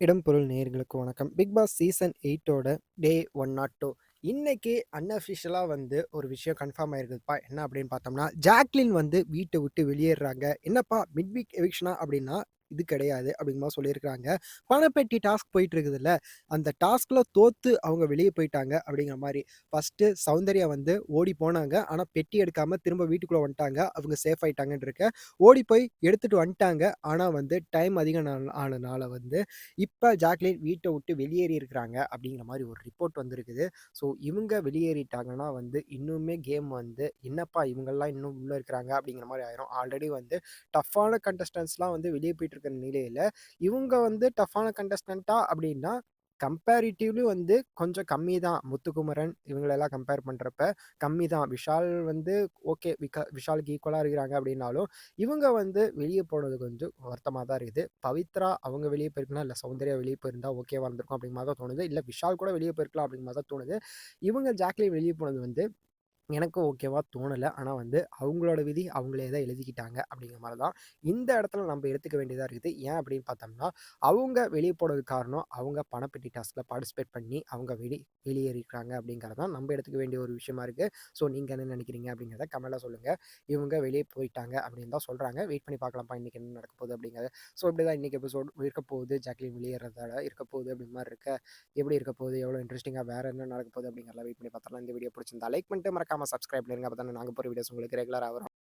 இடம் பொருள் நேயர்களுக்கு வணக்கம். பிக் பாஸ் சீசன் எயிட்டோட டே 102 இன்னைக்கு அன்அஃபிஷியலாக வந்து ஒரு விஷயம் கன்ஃபார்ம் ஆயிருக்குதுப்பா. என்ன அப்படின்னு பார்த்தோம்னா, ஜாக்லின் வந்து வீட்டை விட்டு வெளியேறாங்க என்னப்பா மிட் வீக் எவிக்ஷனா அப்படின்னா, இது கிடையாது அப்படிங்கிற சொல்லியிருக்கிறாங்க பணப்பெட்டி டாஸ்க் போயிட்டு இருக்குதுல்ல, அந்த டாஸ்கில் தோத்து அவங்க வெளியே போயிட்டாங்க அப்படிங்கிற மாதிரி ஃபஸ்ட்டு சௌந்தர்யா வந்து ஓடி போனாங்க. ஆனால் பெட்டி எடுக்காமல் திரும்ப வீட்டுக்குள்ளே வந்துட்டாங்க. அவங்க சேஃப் ஆகிட்டாங்கன்னு இருக்க ஓடி போய் எடுத்துகிட்டு வந்துட்டாங்க. ஆனால் வந்து டைம் அதிகம் ஆனனால வந்து, இப்போ ஜாக்லின் வீட்டை விட்டு வெளியேறி இருக்கிறாங்க அப்படிங்கிற மாதிரி ஒரு ரிப்போர்ட் வந்திருக்குது. ஸோ இவங்க வெளியேறிட்டாங்கன்னா வந்து இன்னுமே கேம் வந்து என்னப்பா இவங்கெல்லாம் இன்னும் உள்ளே இருக்கிறாங்க அப்படிங்கிற மாதிரி ஆயிரும். ஆல்ரெடி வந்து டஃப்பான கண்டஸ்டன்ஸ்லாம் வந்து வெளியே போயிட்டு இருக்கிற நிலையில, இவங்க வந்து டஃப்பான கண்டஸ்டன்ட்டா அப்படின்னா, கம்பேரிட்டிவ்லி வந்து கொஞ்சம் கம்மி தான். முத்துக்குமரன் இவங்களெல்லாம் கம்பேர் பண்ணுறப்ப கம்மி தான். விஷால் வந்து ஓகே விக விஷாலுக்கு ஈக்குவலாக இருக்கிறாங்க அப்படின்னாலும், இவங்க வந்து வெளியே போனது கொஞ்சம் வருத்தமாக தான் இருக்குது. பவித்ரா அவங்க வெளியே போயிருக்கலாம், இல்லை சௌந்தர்யா வெளியே போயிருந்தால் ஓகேவாக இருந்திருக்கும் அப்படிங்கிற மாதிரி தான் தோணுது. இல்லை விஷால் கூட வெளியே போயிருக்கலாம் அப்படிங்கிற மாதிரி தான் தோணுது. இவங்க ஜாக்லி வெளியே போனது வந்து எனக்கும் ஓகேவா தோணலை ஆனால் வந்து அவங்களோட விதி அவங்களே தான் எழுதிக்கிட்டாங்க அப்படிங்கிற மாதிரி தான். இந்த இடத்துல நம்ம எடுத்துக்க வேண்டியதாக இருக்குது. ஏன் அப்படின்னு பார்த்தோம்னா, அவங்க வெளியே போனதுக்கு காரணம் அவங்க பணப்பெட்டி டாஸ்கில் பார்ட்டிசிபேட் பண்ணி அவங்க வெளி வெளியேறியிருக்காங்க அப்படிங்கிறது தான் நம்ம எடுத்துக்க வேண்டிய ஒரு விஷயமா இருக்குது ஸோ நீங்கள் என்ன நினைக்கிறீங்க அப்படிங்கிறத கமெண்ட்ல சொல்லுங்கள் இவங்க வெளியே போயிட்டாங்க அப்படின்னு தான் சொல்கிறாங்க வெயிட் பண்ணி பார்க்கலாம்ப்பா இன்றைக்கி என்ன நடக்க போகுது அப்படிங்கிறது. ஸோ இப்படிதான் இன்றைக்கி எபிசோட் இருக்க போகுது. ஜாக்லின் வெளியேறதால இருக்க போகுது அப்படி மாதிரி இருக்க எப்படி இருக்க போகுது? எவ்வளோ இன்ட்ரெஸ்டிங்காக வேறு என்ன நடக்க போகுது அப்படிங்கிறத வெயிட் பண்ணி பார்த்தாலும் இந்த வீடியோ பிடிச்சிருந்தா லைக் பண்ணிட்டு மறக்காம சப்ஸ்கிரைப் பண்ணிருங்க. அப்போ தானே நாங்க போகிற வீடியோஸ் உங்களுக்கு ரெகுலராக வரும்.